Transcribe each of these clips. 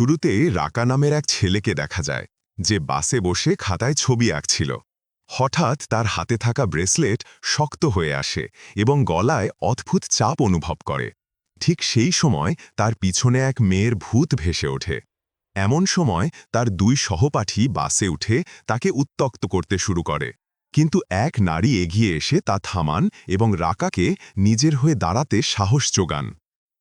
শুরুতে রাকা নামের এক ছেলেকে দেখা যায়, যে বাসে বসে খাতায় ছবি আঁকছিল। হঠাৎ তার হাতে থাকা ব্রেসলেট শক্ত হয়ে আসে এবং গলায় অদ্ভুত চাপ অনুভব করে। ঠিক সেই সময় তার পিছনে এক মেয়ের ভূত ভেসে ওঠে। এমন সময় তার দুই সহপাঠী বাসে উঠে তাকে উত্তক্ত করতে শুরু করে। কিন্তু এক নারী এগিয়ে এসে তা থামান এবং রাকাকে নিজের হয়ে দাঁড়াতে সাহস যোগান।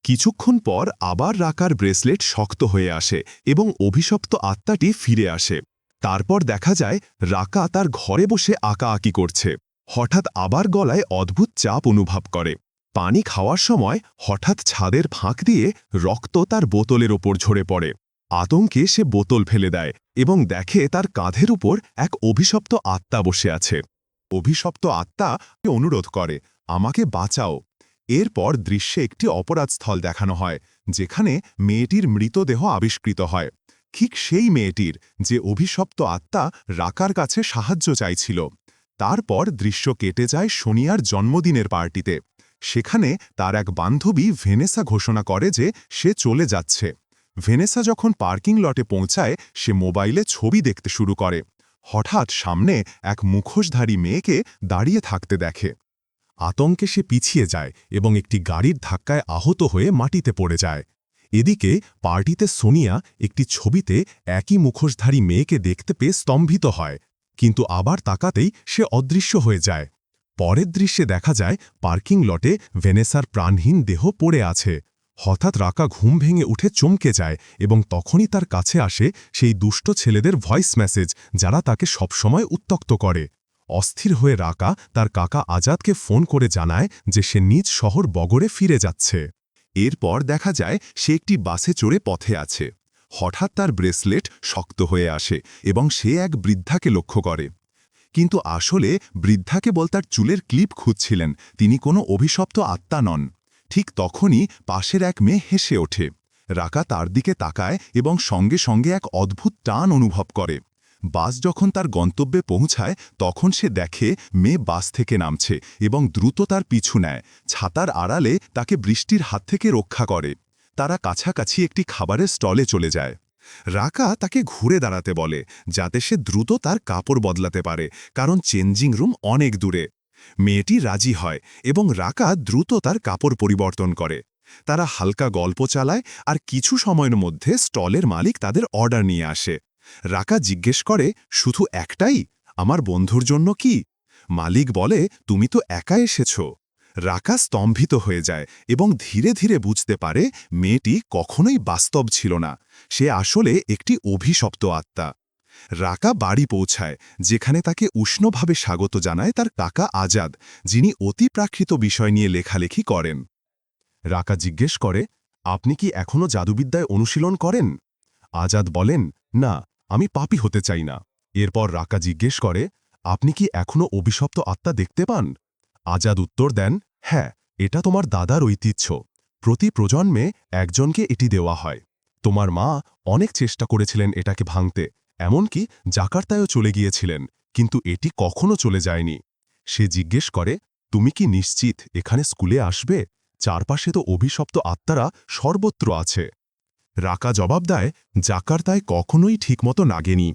কিছুক্ষণ পর আবার রাকার ব্রেসলেট শক্ত হয়ে আসে এবং অভিশপ্ত আত্মাটি ফিরে আসে। তারপর দেখা যায়, রাকা তার ঘরে বসে আঁকাআঁকি করছে। হঠাৎ আবার গলায় অদ্ভুত চাপ অনুভব করে। পানি খাওয়ার সময় হঠাৎ ছাদের ফাঁক দিয়ে রক্ত তার বোতলের ওপর ঝরে পড়ে। আতঙ্কে সে বোতল ফেলে দেয় এবং দেখে তার কাঁধের উপর এক অভিশপ্ত আত্মা বসে আছে। অভিশপ্ত আত্মা অনুরোধ করে, আমাকে বাঁচাও। এরপর দৃশ্যে একটি অপরাধস্থল দেখানো হয়, যেখানে মেয়েটির মৃতদেহ আবিষ্কৃত হয়। ঠিক সেই মেয়েটির যে অভিশপ্ত আত্মা রাকার কাছে সাহায্য চাইছিল। তারপর দৃশ্য কেটে যায় সোনিয়ার জন্মদিনের পার্টিতে। সেখানে তার এক বান্ধবী ভেনেসা ঘোষণা করে যে সে চলে যাচ্ছে। ভেনেসা যখন পার্কিং লটে পৌঁছায়, সে মোবাইলে ছবি দেখতে শুরু করে। হঠাৎ সামনে এক মুখোশধারী মেয়েকে দাঁড়িয়ে থাকতে দেখে। আতঙ্কে সে পিছিয়ে যায় এবং একটি গাড়ির ধাক্কায় আহত হয়ে মাটিতে পড়ে যায়। এদিকে পার্টিতে সোনিয়া একটি ছবিতে একই মুখোশধারী মেয়েকে দেখতে পেয়ে স্তম্ভিত হয়, কিন্তু আবার তাকাতেই সে অদৃশ্য হয়ে যায়। পরের দৃশ্যে দেখা যায়, পার্কিং লটে ভেনেসার প্রাণহীন দেহ পড়ে আছে। হঠাৎ রাকা ঘুম ভেঙে উঠে চমকে যায় এবং তখনই তার কাছে আসে সেই দুষ্ট ছেলেদের ভয়েস মেসেজ, যারা তাকে সবসময় উত্তক্ত করে। অস্থির হয়ে রাকা তার কাকা আজাদকে ফোন করে জানায় যে সে নিজ শহর বগরে ফিরে যাচ্ছে। এরপর দেখা যায় সে একটি বাসে চড়ে পথে আছে। হঠাৎ তার ব্রেসলেট শক্ত হয়ে আসে এবং সে এক বৃদ্ধাকে লক্ষ্য করে। কিন্তু আসলে বৃদ্ধা কেবল তার চুলের ক্লিপ খুঁজছিলেন, তিনি কোনো অভিশপ্ত আত্মা নন। ঠিক তখনই পাশের এক মেয়ে হেসে ওঠে। রাকা তার দিকে তাকায় এবং সঙ্গে সঙ্গে এক অদ্ভুত টান অনুভব করে। বাস যখন তার গন্তব্যে পৌঁছায়, তখন সে দেখে মেয়ে বাস থেকে নামছে এবং দ্রুত তার পিছু নেয়। ছাতার আড়ালে তাকে বৃষ্টির হাত থেকে রক্ষা করে। তারা কাছাকাছি একটি খাবারের স্টলে চলে যায়। রাকা তাকে ঘুরে দাঁড়াতে বলে, যাতে সে দ্রুত তার কাপড় বদলাতে পারে, কারণ চেঞ্জিং রুম অনেক দূরে। মেয়েটি রাজি হয় এবং রাকা দ্রুত তার কাপড় পরিবর্তন করে। তারা হালকা গল্প চালায় আর কিছু সময়ের মধ্যে স্টলের মালিক তাদের অর্ডার নিয়ে আসে। রাকা জিজ্ঞেস করে, শুধু একটাই? আমার বন্ধুর জন্য কি? মালিক বলে, তুমি তো একা এসেছ। রাকা স্তম্ভিত হয়ে যায় এবং ধীরে ধীরে বুঝতে পারে, মেয়েটি কখনোই বাস্তব ছিল না। সে আসলে একটি অভিশপ্ত আত্মা। রাকা বাড়ি পৌঁছায়, যেখানে তাকে উষ্ণভাবে স্বাগত জানায় তার কাকা আজাদ, যিনি অতি প্রাকৃত বিষয় নিয়ে লেখালেখি করেন। রাকা জিজ্ঞেস করে, আপনি কি এখনও জাদুবিদ্যায় অনুশীলন করেন? আজাদ বলেন, না। আমি পাপি হতে চাই না। এরপর রাকা জিজ্ঞেস করে, আপনি কি এখনও অভিশপ্ত আত্মা দেখতে পান? আজাদ উত্তর দেন হ্যাঁ এটা তোমার দাদার ঐতিহ্য। প্রতি প্রজন্মে একজনকে এটি দেওয়া হয়। তোমার মা অনেক চেষ্টা করেছিলেন এটাকে ভাঙতে, এমনকি জাকার্তায়ও চলে গিয়েছিলেন, কিন্তু এটি কখনো চলে যায়নি। সে জিজ্ঞেস করে, তুমি কি নিশ্চিত এখানে স্কুলে আসবে? চারপাশে তো অভিশপ্ত আত্মারা সর্বত্র আছে। রাকা জবাব দেয় জাকার্তায় কখনোই ঠিকমতো লাগেনি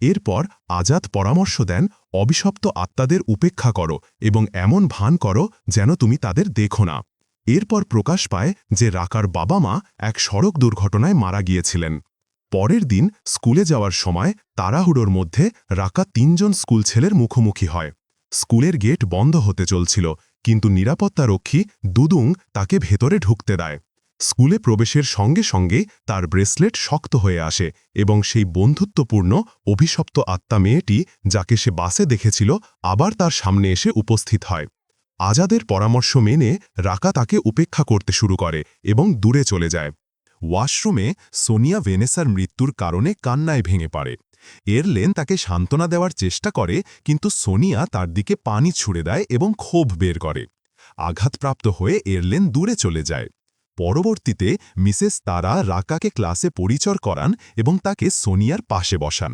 এরপর আজাদ পরামর্শ দেন অবিশপ্ত আত্মাদের উপেক্ষা করো এবং এমন ভান করো যেন তুমি তাদের দেখো না। এরপর প্রকাশ পায় যে রাকার বাবা মা এক সড়ক দুর্ঘটনায় মারা গিয়েছিলেন। পরের দিন স্কুলে যাওয়ার সময় তাড়াহুড়োর মধ্যে রাকা তিনজন স্কুল ছেলের মুখোমুখি হয়। স্কুলের গেট বন্ধ হতে চলছিল, কিন্তু নিরাপত্তারক্ষী দুদুং তাকে ভেতরে ঢুকতে দেয়। স্কুলে প্রবেশের সঙ্গে সঙ্গে তার ব্রেসলেট শক্ত হয়ে আসে এবং সেই বন্ধুত্বপূর্ণ, অভিশপ্ত আত্মা মেয়েটি, যাকে সে বাসে দেখেছিল, আবার তার সামনে এসে উপস্থিত হয়। আজাদের পরামর্শ মেনে রাকা তাকে উপেক্ষা করতে শুরু করে এবং দূরে চলে যায়। ওয়াশরুমে সোনিয়া ভেনেসার মৃত্যুর কারণে কান্নায় ভেঙে পড়ে। এরলেন তাকে সান্ত্বনা দেওয়ার চেষ্টা করে, কিন্তু সোনিয়া তার দিকে পানি ছুড়ে দেয় এবং ক্ষোভ বের করে। আঘাতপ্রাপ্ত হয়ে এরলেন দূরে চলে যায়। পরবর্তীতে মিসেস তারা রাকাকে ক্লাসে পরিচর করান এবং তাকে সোনিয়ার পাশে বসান।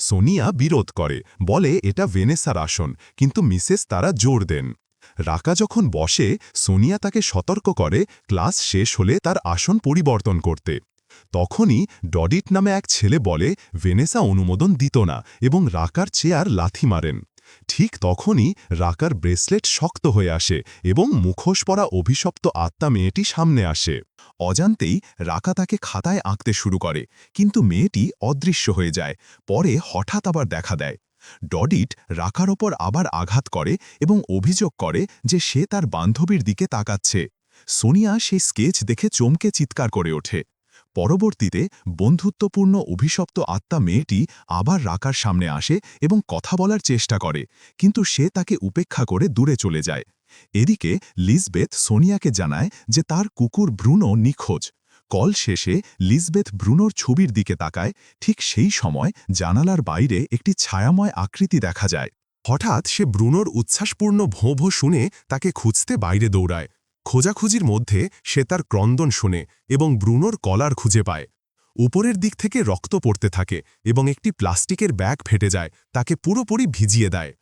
সোনিয়া বিরোধ করে, বলে, এটা ভেনেসার আসন, কিন্তু মিসেস তারা জোর দেন। রাকা যখন বসে, সোনিয়া তাকে সতর্ক করে, ক্লাস শেষ হলে তার আসন পরিবর্তন করতে। তখনই ডডিট নামে এক ছেলে বলে, ভেনেসা অনুমোদন দিত না, এবং রাকার চেয়ার লাথি মারেন। ঠিক তখনই রাকার ব্রেসলেট শক্ত হয়ে আসে এবং মুখোশ পরা অভিশপ্ত আত্মা মেয়েটি সামনে আসে। অজান্তেই রাকা তাকে খাতায় আঁকতে শুরু করে, কিন্তু মেয়েটি অদৃশ্য হয়ে যায়, পরে হঠাৎ আবার দেখা দেয়। ডডিট রাকার ওপর আবার আঘাত করে এবং অভিযোগ করে যে সে তার বান্ধবীর দিকে তাকাচ্ছে। সোনিয়া সেই স্কেচ দেখে চমকে চিৎকার করে ওঠে। পরবর্তীতে বন্ধুত্বপূর্ণ অভিশপ্ত আত্মা মেয়েটি আবার রাকার সামনে আসে এবং কথা বলার চেষ্টা করে, কিন্তু সে তাকে উপেক্ষা করে দূরে চলে যায়। এদিকে লিজবেথ সোনিয়াকে জানায় যে তার কুকুর ব্রুনো নিখোঁজ। কল শেষে লিজবেথ ব্রুনোর ছবির দিকে তাকায়। ঠিক সেই সময় জানালার বাইরে একটি ছায়াময় আকৃতি দেখা যায়। হঠাৎ সে ব্রুনোর উচ্ছ্বাসপূর্ণ ভোঁ শুনে তাকে খুঁজতে বাইরে দৌড়ায়। খোঁজাখুঁজির মধ্যে সে তার ক্রন্দন শোনে এবং ব্রুনোর কলার খুঁজে পায়। উপরের দিক থেকে রক্ত পড়তে থাকে এবং একটি প্লাস্টিকের ব্যাগ ফেটে যায়, তাকে পুরোপুরি ভিজিয়ে দেয়।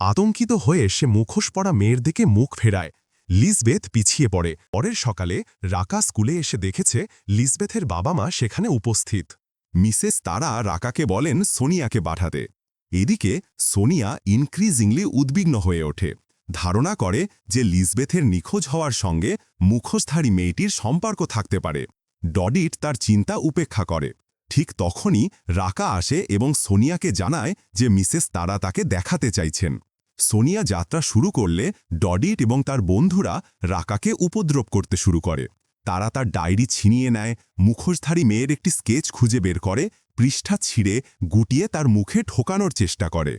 আতঙ্কিত হয়ে সে মুখোশ পড়া মেয়ের দিকে মুখ ফেরায়। লিসবেথ পিছিয়ে পড়ে। পরের সকালে রাকা স্কুলে এসে দেখেছে লিসবেথের বাবা মা সেখানে উপস্থিত। মিসেস তারা রাকাকে বলেন সোনিয়াকে পাঠাতে। এদিকে সোনিয়া ইনক্রিজিংলি উদ্বিগ্ন হয়ে ওঠে। ধারণা করে যে লিজবেথের নিখোঁজ হওয়ার সঙ্গে মুখোশধারী মেয়েটির সম্পর্ক থাকতে পারে। ডডিট তার চিন্তা উপেক্ষা করে। ঠিক তখনই রাকা আসে এবং সোনিয়াকে জানায় যে মিসেস তারা তাকে দেখাতে চাইছেন। সোনিয়া যাত্রা শুরু করলে ডডিট এবং তার বন্ধুরা রাকাকে উপদ্রব করতে শুরু করে। তারা তার ডায়েরি ছিনিয়ে নেয়, মুখোশধারী মেয়ের একটি স্কেচ খুঁজে বের করে, পৃষ্ঠা ছিঁড়ে গুটিয়ে তার মুখে ঠোকানোর চেষ্টা করে।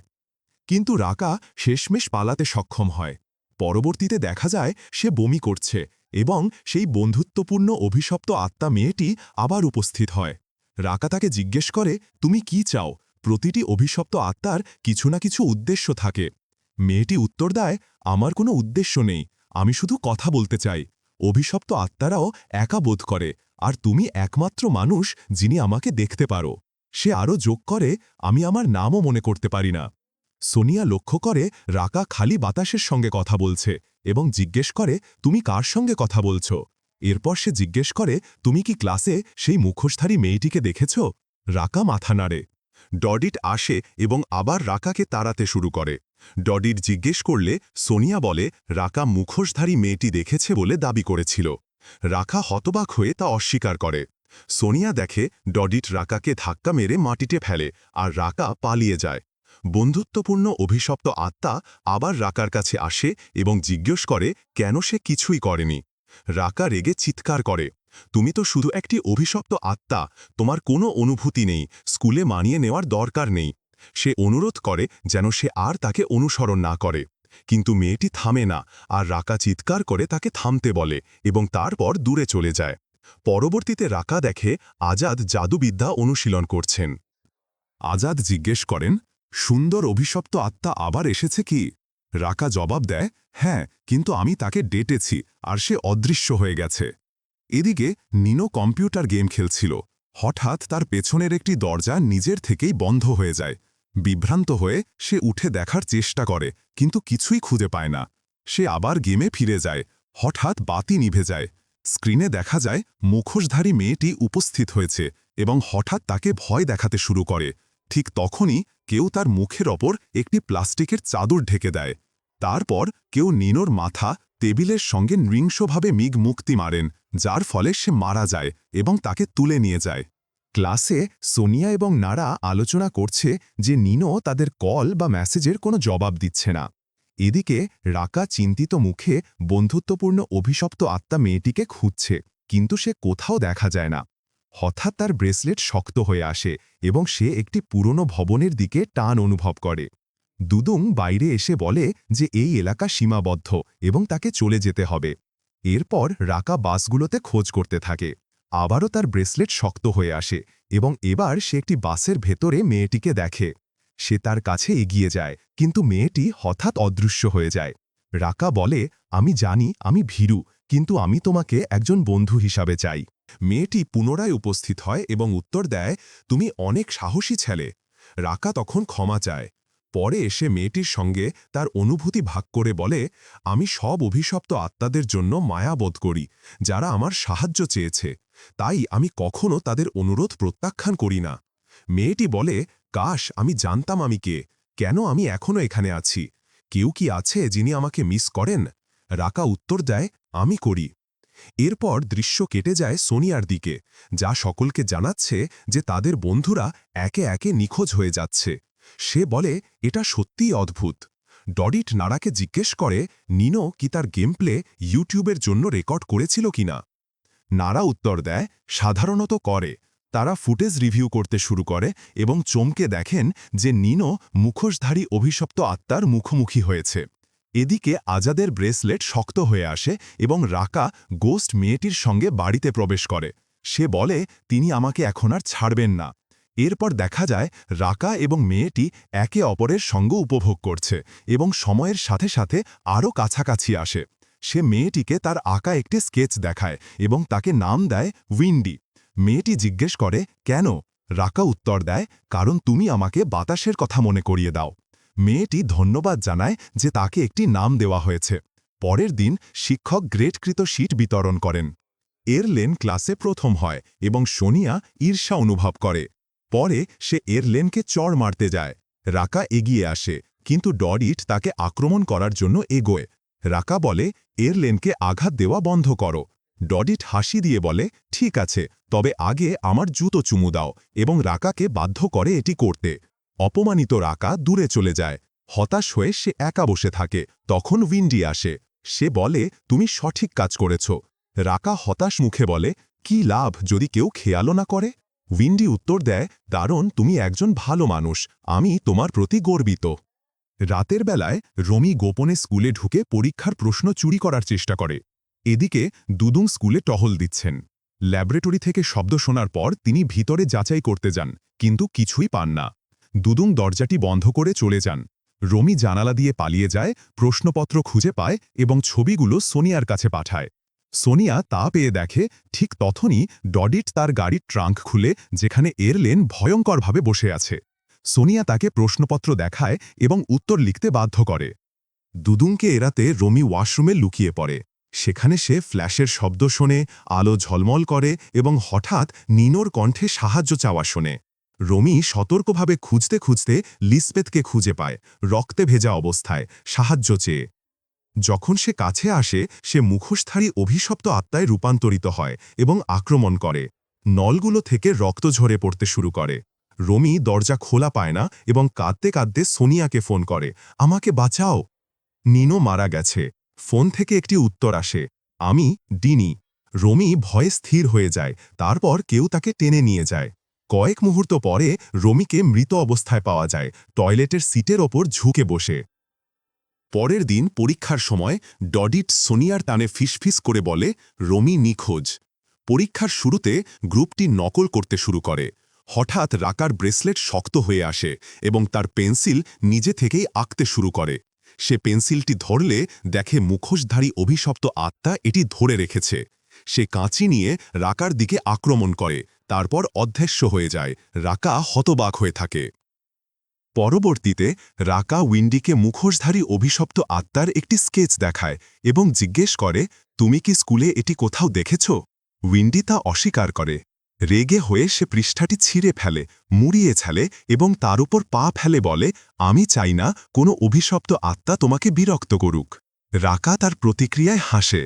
কিন্তু রাকা শেষমেশ পালাতে সক্ষম হয়। পরবর্তীতে দেখা যায় সে বমি করছে এবং সেই বন্ধুত্বপূর্ণ অভিশপ্ত আত্মা মেয়েটি আবার উপস্থিত হয়। রাকা তাকে জিজ্ঞেস করে, তুমি কি চাও? প্রতিটি অভিশপ্ত আত্মার কিছু না কিছু উদ্দেশ্য থাকে। মেয়েটি উত্তর দেয়, আমার কোনো উদ্দেশ্য নেই। আমি শুধু কথা বলতে চাই। অভিশপ্ত আত্মারাও একা বোধ করে, আর তুমি একমাত্র মানুষ যিনি আমাকে দেখতে পারো। সে আরও যোগ করে, আমি আমার নামও মনে করতে পারি না। সোনিয়া লক্ষ্য করে রাকা খালি বাতাসের সঙ্গে কথা বলছে এবং জিজ্ঞেস করে, তুমি কার সঙ্গে কথা বলছ? এরপর সে জিজ্ঞেস করে, তুমি কি ক্লাসে সেই মুখোশধারী মেয়েটিকে দেখেছ? রাকা মাথা নাড়ে। ডডিট আসে এবং আবার রাকাকে তাড়াতে শুরু করে। ডডিট জিজ্ঞেস করলে, সোনিয়া বলে, রাকা মুখোশধারী মেয়েটি দেখেছে বলে দাবি করেছিল। রাখা হতবাক হয়ে তা অস্বীকার করে। সোনিয়া দেখে, ডডিট রাকাকে ধাক্কা মেরে মাটিতে ফেলে আর রাকা পালিয়ে যায়। বন্ধুত্বপূর্ণ অভিশপ্ত আত্মা আবার রাকার কাছে আসে এবং জিজ্ঞেস করে, কেন সে কিছুই করেনি? রাকা রেগে চিৎকার করে, তুমি তো শুধু একটি অভিশপ্ত আত্মা, তোমার কোনো অনুভূতি নেই, স্কুলে মানিয়ে নেওয়ার দরকার নেই। সে অনুরোধ করে যেন সে আর তাকে অনুসরণ না করে। কিন্তু মেয়েটি থামে না আর রাকা চিৎকার করে তাকে থামতে বলে এবং তারপর দূরে চলে যায়। পরবর্তীতে রাকা দেখে আজাদ জাদুবিদ্যা অনুশীলন করছেন। আজাদ জিজ্ঞেস করেন সুন্দর অভিশপ্ত আত্মা আবার এসেছে কি? রাকা জবাব দেয় হ্যাঁ কিন্তু আমি তাকে ডেটেছি আর সে অদৃশ্য হয়ে গেছে। এদিকে নিনো কম্পিউটার গেম খেলছিল। হঠাৎ তার পেছনের একটি দরজা নিজের থেকেই বন্ধ হয়ে যায়। বিভ্রান্ত হয়ে সে উঠে দেখার চেষ্টা করে, কিন্তু কিছুই খুঁজে পায় না। সে আবার গেমে ফিরে যায়। হঠাৎ বাতি নিভে যায়। স্ক্রিনে দেখা যায়, মুখোশধারী মেয়েটি উপস্থিত হয়েছে এবং হঠাৎ তাকে ভয় দেখাতে শুরু করে। ঠিক তখনই কেউ তার মুখের ওপর একটি প্লাস্টিকের চাদর ঢেকে দেয়। তারপর কেউ নিনোর মাথা টেবিলের সঙ্গে নৃংসভাবে মিগ মুক্তি মারেন, যার ফলে সে মারা যায় এবং তাকে তুলে নিয়ে যায়। ক্লাসে সোনিয়া এবং নারা আলোচনা করছে যে নিনো তাদের কল বা মেসেজের কোনো জবাব দিচ্ছে না। এদিকে রাকা চিন্তিত মুখে বন্ধুত্বপূর্ণ অভিশপ্ত আত্মা মেয়েটিকে খুঁজছে, কিন্তু সে কোথাও দেখা যায় না। হঠাৎ তার ব্রেসলেট শক্ত হয়ে আসে এবং সে একটি পুরনো ভবনের দিকে টান অনুভব করে। দুদুং বাইরে এসে বলে যে এই এলাকা সীমাবদ্ধ এবং তাকে চলে যেতে হবে। এরপর রাকা বাসগুলোতে খোঁজ করতে থাকে। আবারও তার ব্রেসলেট শক্ত হয়ে আসে এবং এবার সে একটি বাসের ভেতরে মেয়েটিকে দেখে। সে তার কাছে এগিয়ে যায়, কিন্তু মেয়েটি হঠাৎ অদৃশ্য হয়ে যায়। রাকা বলে, আমি জানি, আমি ভীরু, কিন্তু আমি তোমাকে একজন বন্ধু হিসাবে চাই। মেয়েটি পুনরায় উপস্থিত হয় এবং উত্তর দেয়, তুমি অনেক সাহসী ছেলে রাকা তখন ক্ষমা চায়। পরে এসে মেয়েটির সঙ্গে তার অনুভূতি ভাগ করে বলে, আমি সব অভিশপ্ত আত্মাদের জন্য মায়াবোধ করি, যারা আমার সাহায্য চেয়েছে। তাই আমি কখনো তাদের অনুরোধ প্রত্যাখ্যান করি না মেয়েটি বলে, কাশ, আমি জানতাম আমি কে। কেন আমি এখনও এখানে আছি? কেউ কি আছে যিনি আমাকে মিস করেন রাকা উত্তর দেয়, আমি করি। এরপর দৃশ্য কেটে যায় সোনিয়ার দিকে, যা সকলকে জানাচ্ছে যে তাদের বন্ধুরা একে একে নিখোঁজ হয়ে যাচ্ছে। সে বলে, এটা সত্যিই অদ্ভুত। ডডিট নাড়াকে জিজ্ঞেস করে, নিনো কি তার গেম প্লে ইউটিউবের জন্য রেকর্ড করেছিল কিনা নারা উত্তর দেয়, সাধারণত করে। তারা ফুটেজ রিভিউ করতে শুরু করে এবং চমকে দেখেন যে নিনো মুখোশধারী অভিশপ্ত আত্মার মুখোমুখি হয়েছে। এদিকে আজাদের ব্রেসলেট শক্ত হয়ে আসে এবং রাকা গোস্ট মেয়েটির সঙ্গে বাড়িতে প্রবেশ করে। সে বলে, তিনি আমাকে এখন আর ছাড়বেন না। এরপর দেখা যায়, রাকা এবং মেয়েটি একে অপরের সঙ্গ উপভোগ করছে এবং সময়ের সাথে সাথে আরও কাছাকাছি আসে। সে মেয়েটিকে তার আঁকা একটি স্কেচ দেখায় এবং তাকে নাম দেয় উইন্ডি। মেয়েটি জিজ্ঞেস করে, কেন? রাকা উত্তর দেয়, কারণ তুমি আমাকে বাতাসের কথা মনে করিয়ে দাও। মেয়েটি ধন্যবাদ জানায় যে তাকে একটি নাম দেওয়া হয়েছে। পরের দিন শিক্ষক গ্রেডকৃত শীট বিতরণ করেন। এরলেন ক্লাসে প্রথম হয় এবং সোনিয়া ঈর্ষা অনুভব করে। পরে সে এরলেনকে চড় মারতে যায়। রাকা এগিয়ে আসে, কিন্তু ডডিট তাকে আক্রমণ করার জন্য এগোয়। রাকা বলে, এরলেনকে আঘাত দেওয়া বন্ধ করো। ডডিট হাসি দিয়ে বলে, ঠিক আছে, তবে আগে আমার জুতো চুমু দাও এবং রাকাকে বাধ্য করে এটি করতে। অপমানিত রাকা দূরে চলে যায়। হতাশ হয়ে সে একা বসে থাকে। তখন উইন্ডি আসে। সে বলে, তুমি সঠিক কাজ করেছ। রাকা হতাশ মুখে বলে, কি লাভ যদি কেউ খেয়ালও না করে? উইন্ডি উত্তর দেয় কারণ তুমি একজন ভালো মানুষ। আমি তোমার প্রতি গর্বিত। রাতের বেলায় রমি গোপনে স্কুলে ঢুকে পরীক্ষার প্রশ্ন চুরি করার চেষ্টা করে। এদিকে দুদুং স্কুলে টহল দিচ্ছেন। ল্যাবরেটরি থেকে শব্দ শোনার পর তিনি ভিতরে যাচাই করতে যান, কিন্তু কিছুই পান না। দুদুং দরজাটি বন্ধ করে চলে যান। রমি জানালা দিয়ে পালিয়ে যায়, প্রশ্নপত্র খুঁজে পায় এবং ছবিগুলো সোনিয়ার কাছে পাঠায়। সোনিয়া তা পেয়ে দেখে, ঠিক তখনই ডডিট তার গাড়ির ট্রাঙ্ক খুলে, যেখানে এরলেন ভয়ঙ্করভাবে বসে আছে। সোনিয়া তাকে প্রশ্নপত্র দেখায় এবং উত্তর লিখতে বাধ্য করে। দুদুংকে এড়াতে রমি ওয়াশরুমে লুকিয়ে পড়ে। সেখানে সে ফ্ল্যাশের শব্দ শোনে, আলো ঝলমল করে এবং হঠাৎ নিনোর কণ্ঠে সাহায্য চাওয়া শোনে। রমি সতর্কভাবে খুঁজতে খুঁজতে লিসপেথকে খুঁজে পায়, রক্তে ভেজা অবস্থায়, সাহায্য চেয়ে। যখন সে কাছে আসে, সে মুখোশধারী অভিশপ্ত আত্মায় রূপান্তরিত হয় এবং আক্রমণ করে। নলগুলো থেকে রক্ত ঝরে পড়তে শুরু করে। রমি দরজা খোলা পায় না এবং কাঁদতে কাঁদতে সোনিয়াকে ফোন করে, আমাকে বাঁচাও। নিনো মারা গেছে। ফোন থেকে একটি উত্তর আসে, আমি ডিনি। রমি ভয়ে স্থির হয়ে যায়, তারপর কেউ তাকে টেনে নিয়ে যায়। কয়েক মুহূর্ত পরে রমিকে মৃত অবস্থায় পাওয়া যায়, টয়লেটের সিটের ওপর ঝুঁকে বসে। পরের দিন পরীক্ষার সময় ডডিট সোনিয়ার টানে ফিসফিস করে বলে, রমি নিখোঁজ। পরীক্ষার শুরুতে গ্রুপটি নকল করতে শুরু করে। হঠাৎ রাকার ব্রেসলেট শক্ত হয়ে আসে এবং তার পেন্সিল নিজে থেকেই আঁকতে শুরু করে। সে পেন্সিলটি ধরলে দেখে মুখোশধারী অভিশপ্ত আত্মা এটি ধরে রেখেছে। সে কাঁচি নিয়ে রাকার দিকে আক্রমণ করে। তারপর অধ্যস্য হয়ে যায়। রাকা হতবাক হয়ে থাকে। পরবর্তীতে, রাকা উইন্ডিকে মুখোশধারী অভিশপ্ত আত্মার একটি স্কেচ দেখায় এবং জিজ্ঞেস করে, তুমি কি স্কুলে এটি কোথাও দেখেছ? উইন্ডি তা অস্বীকার করে। রেগে হয়ে সে পৃষ্ঠাটি ছিঁড়ে ফেলে, মুড়িয়ে ছালে এবং তার উপর পা ফেলে বলে, আমি চাই না, কোনো অভিশপ্ত আত্মা তোমাকে বিরক্ত করুক। রাকা তার প্রতিক্রিয়ায় হাসে।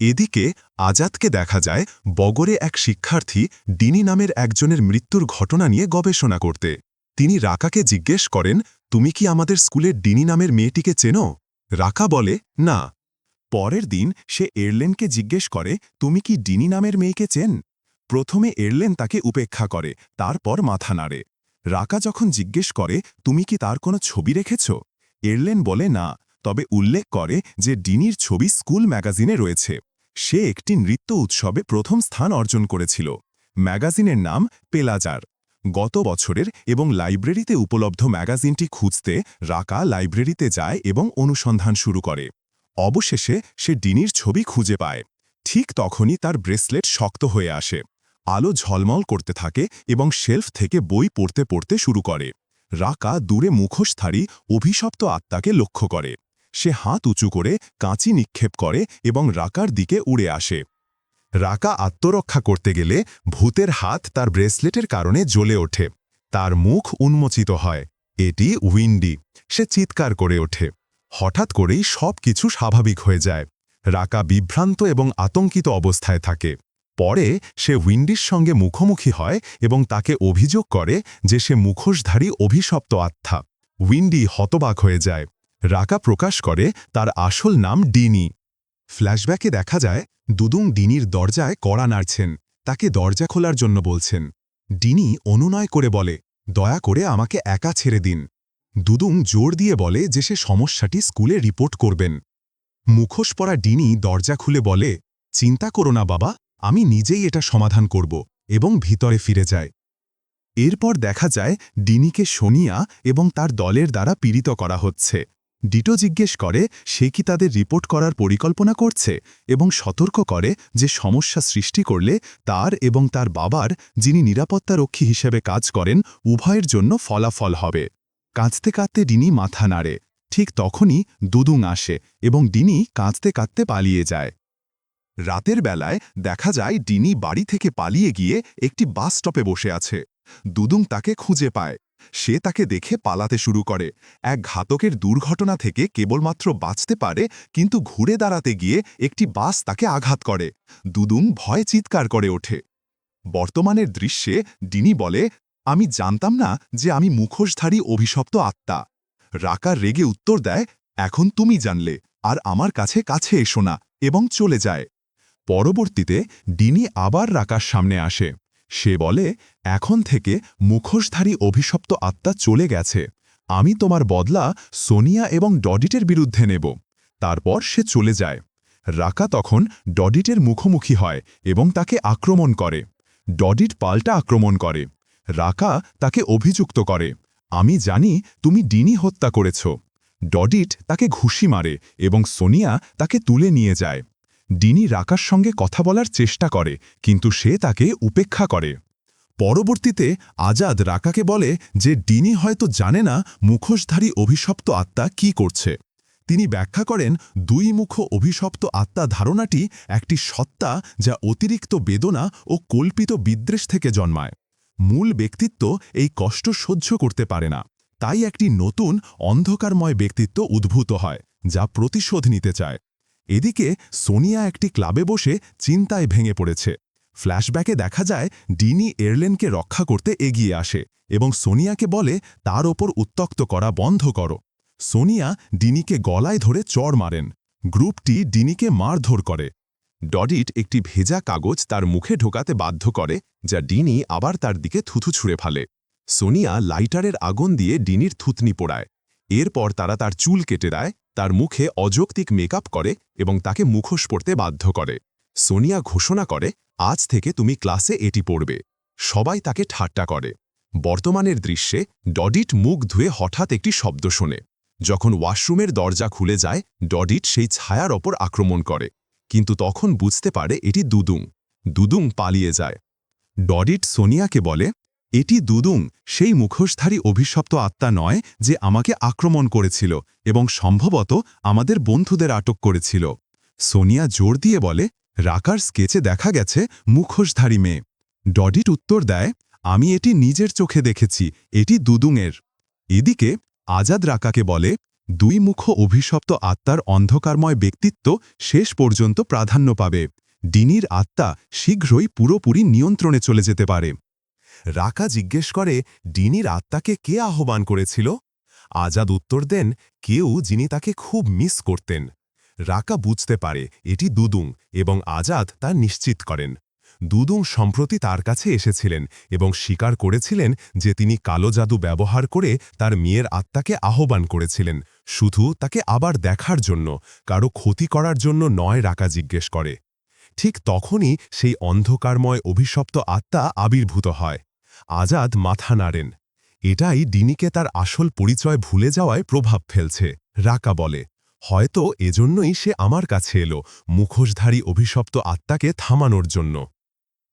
এদিকে আজাদকে দেখা যায় বগরে এক শিক্ষার্থী ডিনি নামের একজনের মৃত্যুর ঘটনা নিয়ে গবেষণা করতে। তিনি রাকাকে জিজ্ঞেস করেন, তুমি কি আমাদের স্কুলের ডিনি নামের মেয়েটিকে চেনো? রাকা বলে, না। পরের দিন সে এয়ারলেনকে জিজ্ঞেস করে, তুমি কি ডিনি নামের মেয়েকে চেন? প্রথমে এরলেন তাকে উপেক্ষা করে, তারপর মাথা নাড়ে। রাকা যখন জিজ্ঞেস করে, তুমি কি তার কোনো ছবি রেখেছ? এরলেন বলে, না। তবে উল্লেখ করে যে ডিনির ছবি স্কুল ম্যাগাজিনে রয়েছে। সে একটি নৃত্য উৎসবে প্রথম স্থান অর্জন করেছিল। ম্যাগাজিনের নাম পেলাজার। গত বছরের এবং লাইব্রেরিতে উপলব্ধ ম্যাগাজিনটি খুঁজতে রাকা লাইব্রেরিতে যায় এবং অনুসন্ধান শুরু করে। অবশেষে সে ডিনির ছবি খুঁজে পায়। ঠিক তখনই তার ব্রেসলেট শক্ত হয়ে আসে। আলো ঝলমল করতে থাকে এবং শেলফ থেকে বই পড়তে পড়তে শুরু করে। রাকা দূরে মুখোশধারী অভিশপ্ত আত্মাকে লক্ষ্য করে। সে হাত উঁচু করে কাঁচি নিক্ষেপ করে এবং রাকার দিকে উড়ে আসে। রাকা আত্মরক্ষা করতে গেলে ভূতের হাত তার ব্রেসলেটের কারণে জ্বলে ওঠে। তার মুখ উন্মোচিত হয়। এটি উইন্ডি। সে চিৎকার করে ওঠে। হঠাৎ করেই সব কিছু স্বাভাবিক হয়ে যায়। রাকা বিভ্রান্ত এবং আতঙ্কিত অবস্থায় থাকে। পরে সে উইন্ডির সঙ্গে মুখোমুখি হয় এবং তাকে অভিযোগ করে যে সে মুখোশধারী অভিশপ্ত আত্মা। উইন্ডি হতবাক হয়ে যায়। রাকা প্রকাশ করে তার আসল নাম ডিনি। ফ্ল্যাশব্যাকে দেখা যায়, দুদুং ডিনির দরজায় কড়া নাড়ছেন, তাকে দরজা খোলার জন্য বলছেন। ডিনি অনুনয় করে বলে, দয়া করে আমাকে একা ছেড়ে দিন। দুদুং জোর দিয়ে বলে যে সে সমস্যাটি স্কুলে রিপোর্ট করবেন। মুখোশ পরা ডিনি দরজা খুলে বলে, চিন্তা করো না বাবা, আমি নিজেই এটা সমাধান করব এবং ভিতরে ফিরে যায় এরপর দেখা যায়, ডিনিকে সোনিয়া এবং তার দলের দ্বারা পীড়িত করা হচ্ছে। ডিটো জিজ্ঞেস করে, সে কি তাদের রিপোর্ট করার পরিকল্পনা করছে এবং সতর্ক করে যে সমস্যা সৃষ্টি করলে তার এবং তার বাবার, যিনি নিরাপত্তারক্ষী হিসেবে কাজ করেন, উভয়ের জন্য ফলাফল হবে। কাঁদতে কাঁদতে ডিনি মাথা নাড়ে। ঠিক তখনই দুদুং আসে এবং ডিনি কাঁদতে কাঁদতে পালিয়ে যায়। রাতের বেলায় দেখা যায় ডিনি বাড়ি থেকে পালিয়ে গিয়ে একটি বাস স্টপে বসে আছে। দুদুং তাকে খুঁজে পায়। সে তাকে দেখে পালাতে শুরু করে। এক ঘাতকের দুর্ঘটনা থেকে কেবলমাত্র বাঁচতে পারে, কিন্তু ঘুরে দাঁড়াতে গিয়ে একটি বাস তাকে আঘাত করে। দুদুং ভয় চিৎকার করে ওঠে। বর্তমানের দৃশ্যে ডিনি বলে, আমি জানতাম না যে আমি মুখোশধারী অভিশপ্ত আত্মা। রাকা রেগে উত্তর দেয়, এখন তুমি জানলে, আর আমার কাছে কাছে এসো না, এবং চলে যায়। পরবর্তীতে ডিনি আবার রাকার সামনে আসে। সে বলে, এখন থেকে মুখোশধারী অভিশপ্ত আত্মা চলে গেছে। আমি তোমার বদলা সোনিয়া এবং ডডিটের বিরুদ্ধে নেব। তারপর সে চলে যায়। রাকা তখন ডডিটের মুখোমুখি হয় এবং তাকে আক্রমণ করে। ডডিট পাল্টা আক্রমণ করে। রাকা তাকে অভিযুক্ত করে। আমি জানি তুমি ডিনি হত্যা করেছ। ডডিট তাকে ঘুষি মারে এবং সোনিয়া তাকে তুলে নিয়ে যায়। ডিনি রাকার সঙ্গে কথা বলার চেষ্টা করে, কিন্তু সে তাকে উপেক্ষা করে। পরবর্তীতে আজাদ রাকাকে বলে যে ডিনি হয়তো জানে না মুখোশধারী অভিশপ্ত আত্মা কি করছে। তিনি ব্যাখ্যা করেন, দুই মুখ অভিশপ্ত আত্মা ধারণাটি একটি সত্তা যা অতিরিক্ত বেদনা ও কল্পিত বিদ্বেষ থেকে জন্মায়। মূল ব্যক্তিত্ব এই কষ্ট সহ্য করতে পারে না। তাই একটি নতুন, অন্ধকারময় ব্যক্তিত্ব উদ্ভূত হয়, যা প্রতিশোধ নিতে চায়। এদিকে সোনিয়া একটি ক্লাবে বসে চিন্তায় ভেঙে পড়েছে। ফ্ল্যাশব্যাকে দেখা যায়, ডিনি এয়ারলেনকে রক্ষা করতে এগিয়ে আসে এবং সোনিয়াকে বলে, তার ওপর উত্তক্ত করা বন্ধ করো। সোনিয়া ডিনিকে গলায় ধরে চড় মারেন। গ্রুপটি ডিনিকে মারধর করে। ডডিট একটি ভেজা কাগজ তার মুখে ঢোকাতে বাধ্য করে, যা ডিনি আবার তার দিকে থুথু ছুঁড়ে ফেলে। সোনিয়া লাইটারের আগুন দিয়ে ডিনির থুতনি পোড়ায়। এরপর তারা তার চুল কেটে দেয় তার মুখে অযৌক্তিক মেকআপ করে এবং তাকে মুখোশ পড়তে বাধ্য করে। সোনিয়া ঘোষণা করে, আজ থেকে তুমি ক্লাসে এটি পড়বে। সবাই তাকে ঠাট্টা করে। বর্তমানের দৃশ্যে ডডিট মুখ ধুয়ে হঠাৎ একটি শব্দ শোনে। যখন ওয়াশরুমের দরজা খুলে যায়, ডডিট সেই ছায়ার ওপর আক্রমণ করে। কিন্তু তখন বুঝতে পারে এটি দুদুং। দুদুং পালিয়ে যায়। ডডিট সোনিয়াকে বলে এটি দুদুং, সেই মুখোশধারী অভিশপ্ত আত্মা নয় যে আমাকে আক্রমণ করেছিল এবং সম্ভবত আমাদের বন্ধুদের আটক করেছিল। সোনিয়া জোর দিয়ে বলে, রাকার স্কেচে দেখা গেছে মুখোশধারী মেয়ে। ডডিট উত্তর দেয়, আমি এটি নিজের চোখে দেখেছি, এটি দুদুংয়ের। এদিকে আজাদ রাকাকে বলে, দুই মুখ অভিশপ্ত আত্মার অন্ধকারময় ব্যক্তিত্ব শেষ পর্যন্ত প্রাধান্য পাবে। ডিনির আত্মা শীঘ্রই পুরোপুরি নিয়ন্ত্রণে চলে যেতে পারে। রাকা জিজ্ঞেস করে, ডিনির আত্মাকে কে আহ্বান করেছিল? আজাদ উত্তর দেন, কেউ যিনি তাকে খুব মিস করতেন। রাকা বুঝতে পারে, এটি দুদুং এবং আজাদ তা নিশ্চিত করেন। দুদুং সম্প্রতি তার কাছে এসেছিলেন এবং স্বীকার করেছিলেন যে তিনি কালো জাদু ব্যবহার করে তার মেয়ের আত্মাকে আহ্বান করেছিলেন। শুধু তাকে আবার দেখার জন্য, কারও ক্ষতি করার জন্য নয়, রাকা জিজ্ঞেস করে। ঠিক তখনই সেই অন্ধকারময় অভিশপ্ত আত্মা আবির্ভূত হয়। আজাদ মাথা নাড়েন। এটাই ডিনিকে তার আসল পরিচয় ভুলে যাওয়ায় প্রভাব ফেলছে। রাকা বলে, হয়তো এজন্যই সে আমার কাছে এলো, মুখোশধারী অভিশপ্ত আত্মাকে থামানোর জন্য।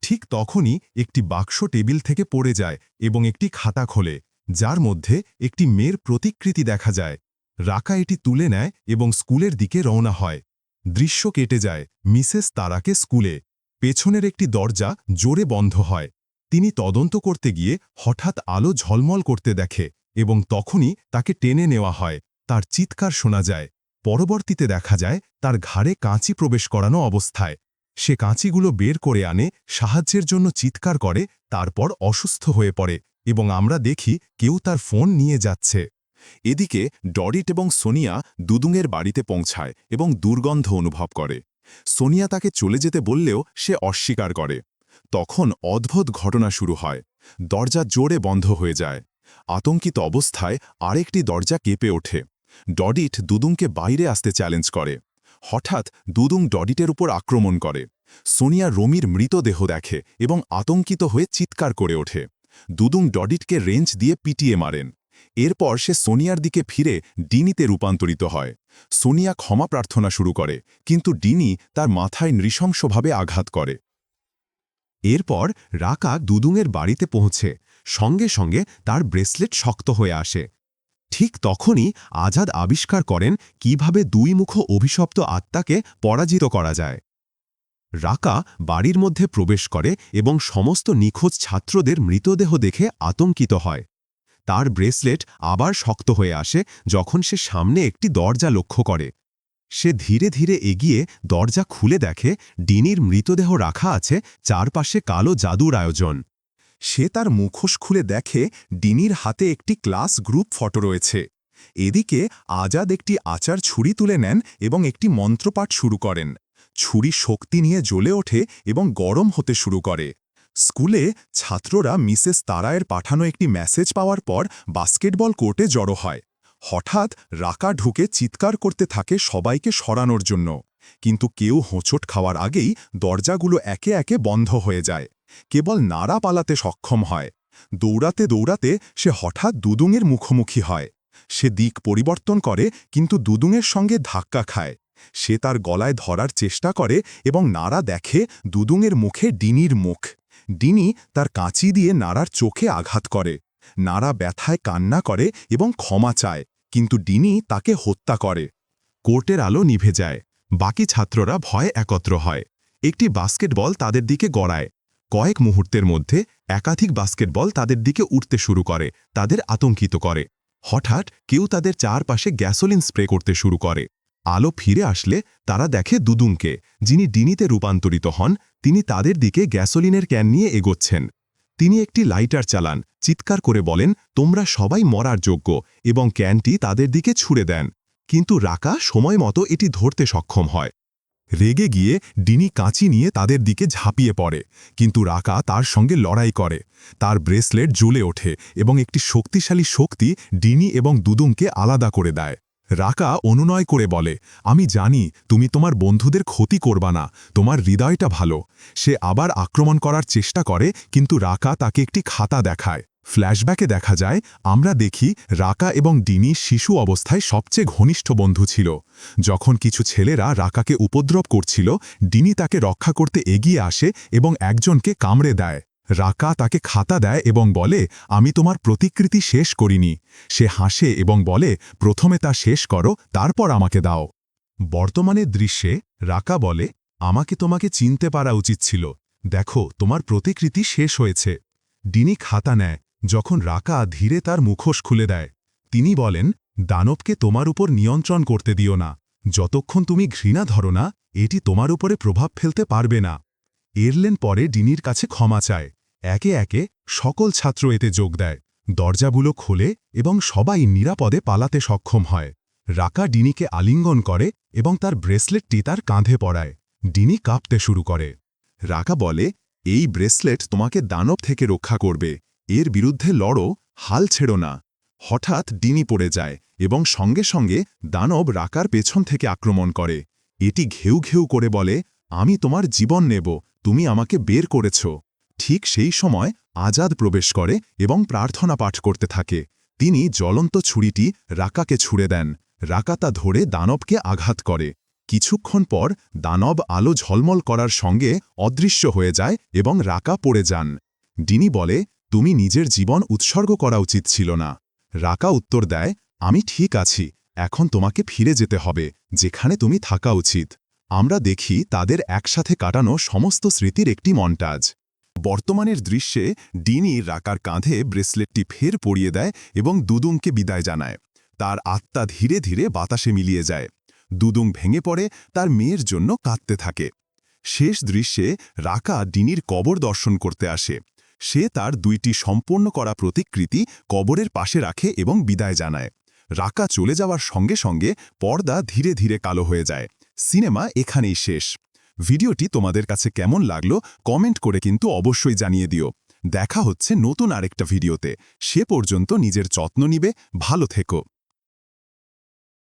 ঠিক তখনই একটি বাক্স টেবিল থেকে পড়ে যায় এবং একটি খাতা খোলে, যার মধ্যে একটি মেয়ের প্রতিকৃতি দেখা যায়। রাকা এটি তুলে নেয় এবং স্কুলের দিকে রওনা হয়। দৃশ্য কেটে যায় মিসেস তারাকে স্কুলে। পেছনের একটি দরজা জোরে বন্ধ হয়। তিনি তদন্ত করতে গিয়ে হঠাৎ আলো ঝলমল করতে দেখে এবং তখনই তাকে টেনে নেওয়া হয়। তার চিৎকার শোনা যায়। পরবর্তীতে দেখা যায় তার ঘাড়ে কাঁচি প্রবেশ করানো অবস্থায়। সে কাঁচিগুলো বের করে আনে, সাহায্যের জন্য চিৎকার করে, তারপর অসুস্থ হয়ে পড়ে এবং আমরা দেখি কেউ তার ফোন নিয়ে যাচ্ছে। এদিকে ডরিট এবং সোনিয়া দুদুঙের বাড়িতে পৌঁছায় এবং দুর্গন্ধ অনুভব করে। সোনিয়া তাকে চলে যেতে বললেও সে অস্বীকার করে। তখন অদ্ভুত ঘটনা শুরু হয়। দরজা জোরে বন্ধ হয়ে যায়। আতঙ্কিত অবস্থায় আরেকটি দরজা কেঁপে ওঠে। ডডিট দুদুংকে বাইরে আসতে চ্যালেঞ্জ করে। হঠাৎ দুদুং ডডিটের উপর আক্রমণ করে। সোনিয়া রমির মৃতদেহ দেখে এবং আতঙ্কিত হয়ে চিৎকার করে ওঠে। দুদুং ডডিটকে রেঞ্জ দিয়ে পিটিয়ে মারেন। এরপর সে সোনিয়ার দিকে ফিরে ডিনিতে রূপান্তরিত হয়। সোনিয়া ক্ষমা প্রার্থনা শুরু করে, কিন্তু ডিনি তার মাথায় নৃশংসভাবে আঘাত করে। এরপর রাকা দুদুংয়ের বাড়িতে পৌঁছে, সঙ্গে সঙ্গে তার ব্রেসলেট শক্ত হয়ে আসে। ঠিক তখনই আজাদ আবিষ্কার করেন কীভাবে দুই মুখ অভিশপ্ত আত্মাকে পরাজিত করা যায়। রাকা বাড়ির মধ্যে প্রবেশ করে এবং সমস্ত নিখোঁজ ছাত্রদের মৃতদেহ দেখে আতঙ্কিত হয়। তার ব্রেসলেট আবার শক্ত হয়ে আসে যখন সে সামনে একটি দরজা লক্ষ্য করে। সে ধীরে ধীরে এগিয়ে দরজা খুলে দেখে ডিনির মৃতদেহ রাখা আছে চারপাশে কালো জাদুর আয়োজন। সে তার মুখোশ খুলে দেখে ডিনির হাতে একটি ক্লাস গ্রুপ ফটো রয়েছে। এদিকে আজাদ একটি আচার ছুরি তুলে নেন এবং একটি মন্ত্রপাঠ শুরু করেন। ছুরি শক্তি নিয়ে জ্বলে ওঠে এবং গরম হতে শুরু করে। স্কুলে ছাত্ররা মিসেস তারায়ের পাঠানো একটি মেসেজ পাওয়ার পর বাস্কেটবল কোর্টে জড়ো হয়। হঠাৎ রাকা ঢুকে চিৎকার করতে থাকে সবাইকে সরানোর জন্য। কিন্তু কেউ হোঁচট খাওয়ার আগেই দরজাগুলো একে একে বন্ধ হয়ে যায়। কেবল নাড়া পালাতে সক্ষম হয়। দৌড়াতে দৌড়াতে সে হঠাৎ দুদুঙের মুখোমুখি হয়। সে দিক পরিবর্তন করে কিন্তু দুদুঙের সঙ্গে ধাক্কা খায়। সে তার গলায় ধরার চেষ্টা করে এবং নাড়া দেখে দুদুঙের মুখে ডিনির মুখ। ডিনি তার কাঁচি দিয়ে নারার চোখে আঘাত করে। নাড়া ব্যথায় কান্না করে এবং ক্ষমা চায়, কিন্তু ডিনি তাকে হত্যা করে। কোর্টের আলো নিভে যায়। বাকি ছাত্ররা ভয়ে একত্র হয়। একটি বাস্কেটবল তাদের দিকে গড়ায়। কয়েক মুহূর্তের মধ্যে একাধিক বাস্কেটবল তাদের দিকে উঠতে শুরু করে, তাদের আতঙ্কিত করে। হঠাৎ কেউ তাদের চারপাশে গ্যাসোলিন স্প্রে করতে শুরু করে। আলো ফিরে আসলে তারা দেখে দুদুমকে, যিনি ডিনিতে রূপান্তরিত হন, তিনি তাদের দিকে গ্যাসোলিনের ক্যান নিয়ে এগোচ্ছেন। তিনি একটি লাইটার চালান, চিৎকার করে বলেন, তোমরা সবাই মরার যোগ্য এবং ক্যানটি তাদের দিকে ছুড়ে দেন। কিন্তু রাকা সময় মতো এটি ধরতে সক্ষম হয়। রেগে গিয়ে ডিনি কাঁচি নিয়ে তাদের দিকে ঝাঁপিয়ে পড়ে। কিন্তু রাকা তার সঙ্গে লড়াই করে। তার ব্রেসলেট জ্বলে ওঠে এবং একটি শক্তিশালী শক্তি ডিনি এবং দুদুমকে আলাদা করে দেয়। রাকা অনুনয় করে বলে, আমি জানি তুমি তোমার বন্ধুদের ক্ষতি করবা না, তোমার হৃদয়টা ভালো। সে আবার আক্রমণ করার চেষ্টা করে, কিন্তু রাকা তাকে একটি খাতা দেখায়। ফ্ল্যাশব্যাকে দেখা যায়, আমরা দেখি রাকা এবং ডিনি শিশু অবস্থায় সবচেয়ে ঘনিষ্ঠ বন্ধু ছিল। যখন কিছু ছেলেরা রাকাকে উপদ্রব করছিল, ডিনি তাকে রক্ষা করতে এগিয়ে আসে এবং একজনকে কামড়ে দেয়। রাকা তাকে খাতা দেয় এবং বলে, আমি তোমার প্রতিকৃতি শেষ করিনি। সে হাসে এবং বলে, প্রথমে তা শেষ করো, তারপর আমাকে দাও। বর্তমানে দৃশ্যে রাকা বলে, আমাকে তোমাকে চিনতে পারা উচিত ছিল। দেখো, তোমার প্রতিকৃতি শেষ হয়েছে। ডিনি খাতা নেয়, যখন রাকা ধীরে তার মুখোশ খুলে দেয়। তিনি বলেন, দানবকে তোমার উপর নিয়ন্ত্রণ করতে দিও না। যতক্ষণ তুমি ঘৃণা ধরো না, এটি তোমার উপরে প্রভাব ফেলতে পারবে না। এরলেন পরে ডিনির কাছে ক্ষমা চায়। একে একে সকল ছাত্র এতে যোগ দেয়। দরজাগুলো খোলে এবং সবাই নিরাপদে পালাতে সক্ষম হয়। রাকা ডিনিকে আলিঙ্গন করে এবং তার ব্রেসলেটটি তার কাঁধে পড়ায় ডিনি কাঁপতে শুরু করে। রাকা বলে, এই ব্রেসলেট তোমাকে দানব থেকে রক্ষা করবে। এর বিরুদ্ধে লড়ো, হাল ছেড়ো না। হঠাৎ ডিনি পড়ে যায় এবং সঙ্গে সঙ্গে দানব রাকার পেছন থেকে আক্রমণ করে। এটি ঘেউ ঘেউ করে বলে, আমি তোমার জীবন নেব, তুমি আমাকে বের করেছ। ঠিক সেই সময় আজাদ প্রবেশ করে এবং প্রার্থনা পাঠ করতে থাকে। তিনি জ্বলন্ত ছুরিটি রাকাকে ছুড়ে দেন। রাকা তা ধরে দানবকে আঘাত করে। কিছুক্ষণ পর দানব আলো ঝলমল করার সঙ্গে অদৃশ্য হয়ে যায় এবং রাকা পড়ে যান। ডিনি বলে, তুমি নিজের জীবন উৎসর্গ করা উচিত ছিল না। রাকা উত্তর দেয়, আমি ঠিক আছি। এখন তোমাকে ফিরে যেতে হবে, যেখানে তুমি থাকা উচিত। আমরা দেখি তাদের একসাথে কাটানো সমস্ত স্মৃতির একটি মন্টাজ। বর্তমানের দৃশ্যে ডিনি রাকার কাঁধে ব্রেসলেটটি ফের পরিয়ে দেয় এবং দুদুংকে বিদায় জানায়। তার আত্মা ধীরে ধীরে বাতাসে মিলিয়ে যায়। দুদুং ভেঙে পড়ে, তার মেয়ের জন্য কাঁদতে থাকে। শেষ দৃশ্যে রাকা ডিনির কবর দর্শন করতে আসে। সে তার দুইটি সম্পূর্ণ করা প্রতিকৃতি কবরের পাশে রাখে এবং বিদায় জানায়। রাকা চলে যাওয়ার সঙ্গে সঙ্গে পর্দা ধীরে ধীরে কালো হয়ে যায়। সিনেমা এখানেই শেষ। ভিডিওটি তোমাদের কাছে কেমন লাগল কমেন্ট করে কিন্তু অবশ্যই জানিয়ে দিও। দেখা হচ্ছে নতুন আরেকটা ভিডিওতে। সে পর্যন্ত নিজের যত্ন নিবে, ভালো থেকো।